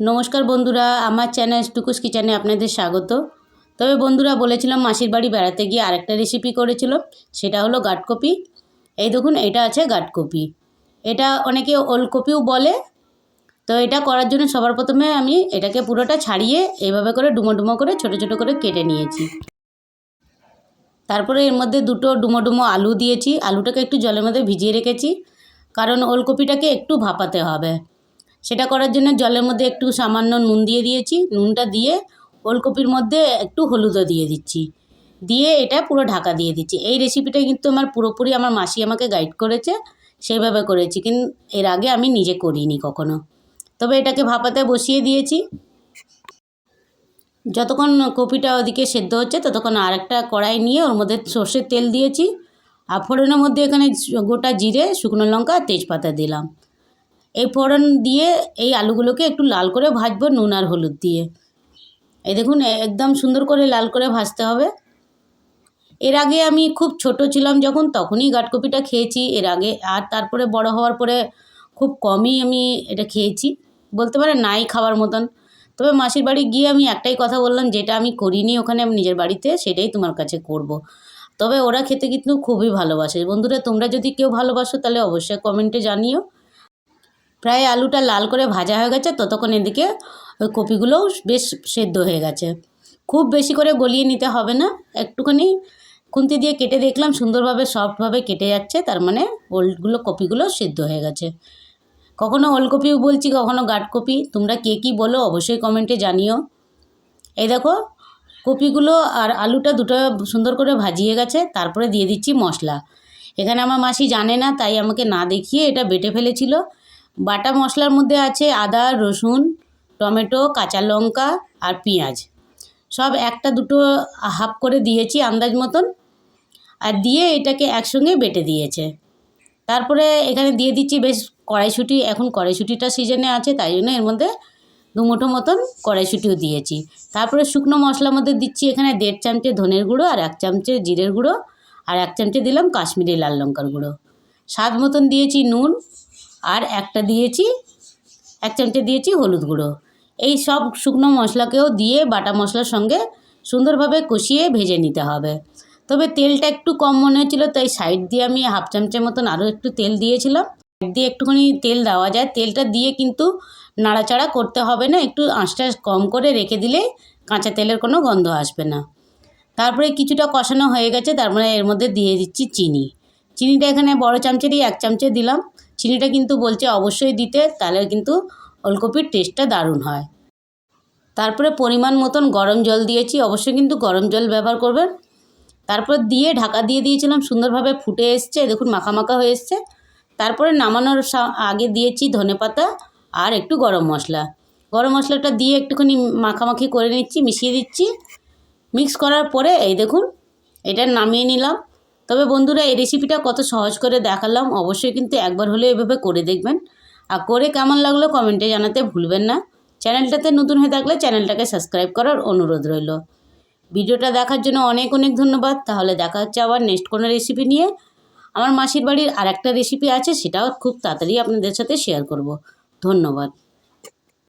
নমস্কার বন্ধুরা, আমার চ্যানেল টুকুস কিচেনে আপনাদের স্বাগত। তবে বন্ধুরা, বলেছিলাম মাসির বাড়ি বেড়াতে গিয়ে আরেকটা রেসিপি করেছিল, সেটা হলো গাটকপি। এই দেখুন, এটা আছে গাটকপি। এটা অনেকে ওলকপিও বলে, তো এটা করার জন্য সবার প্রথমে আমি এটাকে পুরোটা ছাড়িয়ে এইভাবে করে ডুমো ডুমো করে, ছোটো ছোটো করে কেটে নিয়েছি। তারপরে এর মধ্যে দুটো ডুমো ডুমো আলু দিয়েছি। আলুটাকে একটু জলের মধ্যে ভিজিয়ে রেখেছি, কারণ ওলকপিটাকে একটু ভাপাতে হবে। সেটা করার জন্য জলের মধ্যে একটু সামান্য নুন দিয়ে দিয়েছি। নুনটা দিয়ে ওলকপির মধ্যে একটু হলুদও দিয়ে দিচ্ছি। দিয়ে এটা পুরো ঢাকা দিয়ে দিচ্ছি। এই রেসিপিটা কিন্তু আমার পুরোপুরি আমার মাসি আমাকে গাইড করেছে, সেইভাবে করেছি। কিন্তু এর আগে আমি নিজে করিনি কখনো। তবে এটাকে ভাপাতে বসিয়ে দিয়েছি। যতক্ষণ কপিটা ওদিকে সেদ্ধ হচ্ছে, ততক্ষণ আর একটা কড়াই নিয়ে ওর মধ্যে সর্ষের তেল দিয়েছি। আর ফোড়নের মধ্যে এখানে গোটা জিরে, শুকনো লঙ্কা আর তেজপাতা দিলাম। এই ফোড়ন দিয়ে এই আলুগুলোকে একটু লাল করে ভাজবো নুন আর হলুদ দিয়ে। এই দেখুন একদম সুন্দর করে লাল করে ভাজতে হবে। এর আগে আমি খুব ছোট ছিলাম যখন, তখনই গাটকপিটা খেয়েছি। এর আগে আর তারপরে বড় হওয়ার পরে খুব কমই আমি এটা খেয়েছি। বলতে পারে নাই খাওয়ার মতন। তবে মাসির বাড়ি গিয়ে আমি একটাই কথা বললাম, যেটা আমি করিনি ওখানে আমি নিজের বাড়িতে, সেটাই তোমার কাছে করব। তবে ওরা খেতে কিন্তু খুবই ভালোবাসে। বন্ধুরা, তোমরা যদি কেউ ভালোবাসো, তাহলে অবশ্যই কমেন্টে জানিও। প্রায় আলুটা লাল করে ভাজা হয়ে গেছে, ততক্ষণ এদিকে ওই কপিগুলোও বেশ সেদ্ধ হয়ে গেছে। খুব বেশি করে গলিয়ে নিতে হবে না, একটুখানি খুন্তি দিয়ে কেটে দেখলাম সুন্দরভাবে, সফটভাবে কেটে যাচ্ছে, তার মানে ওলগুলো, কপিগুলো সেদ্ধ হয়ে গেছে। কখনো ওলকপিও বলছি, কখনো গাটকপি, তোমরা কে কী বলো অবশ্যই কমেন্টে জানিও। এই দেখো, কপিগুলো আর আলুটা দুটো সুন্দর করে ভাজিয়ে গেছে, তারপরে দিয়ে দিচ্ছি মশলা। এখানে আমার মাসি জানে না, তাই আমাকে না দেখিয়ে এটা বেটে ফেলেছিল। বাটা মশলার মধ্যে আছে আদা, রসুন, টমেটো, কাঁচা লঙ্কা আর পেঁয়াজ। সব একটা দুটো হাফ করে দিয়েছি আন্দাজ মতন আর দিয়ে এটাকে একসঙ্গে বেটে দিয়েছে। তারপরে এখানে দিয়ে দিচ্ছি বেশ কড়াইশুঁটি, এখন কড়াইশুঁটিটা সিজনে আছে, তাই জন্য এর মধ্যে দু মুঠো মতন কড়াইশুঁটিও দিয়েছি। তারপরে শুকনো মশলার মধ্যে দিচ্ছি এখানে দেড় চামচে ধনের গুঁড়ো আর এক চামচে জিরের গুঁড়ো আর এক চামচে দিলাম কাশ্মীরি লাল লঙ্কার গুঁড়ো। স্বাদ মতন দিয়েছি নুন আর একটা দিয়েছি, এক চামচে দিয়েছি হলুদ গুঁড়ো। এই সব শুকনো মশলাকেও দিয়ে বাটা মশলার সঙ্গে সুন্দরভাবে কষিয়ে ভেজে নিতে হবে। তবে তেলটা একটু কম মনে হচ্ছিল, তাই সাইড দিয়ে আমি হাফ চামচের মতন আরও একটু তেল দিয়েছিলাম। সাইড দিয়ে একটুখানি তেল দেওয়া যায়, তেলটা দিয়ে কিন্তু নাড়াচাড়া করতে হবে না, একটু আঁচটা কম করে রেখে দিলে কাঁচা তেলের কোনো গন্ধ আসবে না। তারপরে কিছুটা কষানো হয়ে গেছে তারপরে এর মধ্যে দিয়ে দিচ্ছি চিনি। চিনিটা এখানে বড় চামচেরই, এক চামচে দিলাম। চিনিটা কিন্তু বলছে অবশ্যই দিতে, তাহলে কিন্তু ওলকপির টেস্টটা দারুণ হয়। তারপরে পরিমাণ মতন গরম জল দিয়েছি, অবশ্যই কিন্তু গরম জল ব্যবহার করবেন। তারপর দিয়ে ঢাকা দিয়ে দিয়েছিলাম, সুন্দরভাবে ফুটে এসছে, দেখুন মাখা মাখা হয়ে এসছে। তারপরে নামানোর আগে দিয়েছি ধনে পাতা আর একটু গরম মশলা। গরম মশলাটা দিয়ে একটুখানি মাখামাখি করে নিচ্ছি, মিশিয়ে দিচ্ছি। মিক্স করার পরে এই দেখুন, এটা নামিয়ে নিলাম। তবে বন্ধুরা, এই রেসিপিটা কত সহজ করে দেখালাম অবশ্যই কিন্তু একবার হলে এভাবে করে দেখবেন। আর করে কেমন লাগল কমেন্টে জানাতে ভুলবেন না। চ্যানেলটাতে নতুন হয়ে থাকলে চ্যানেলটাকে সাবস্ক্রাইব করার অনুরোধ রইল। ভিডিওটা দেখার জন্য অনেক অনেক ধন্যবাদ। তাহলে দেখা হচ্ছে আবার নেক্সট কোনো রেসিপি নিয়ে। আমার মাসির বাড়ির আর একটা রেসিপি আছে, সেটাও খুব তাড়াতাড়ি আপনাদের সাথে শেয়ার করব। ধন্যবাদ।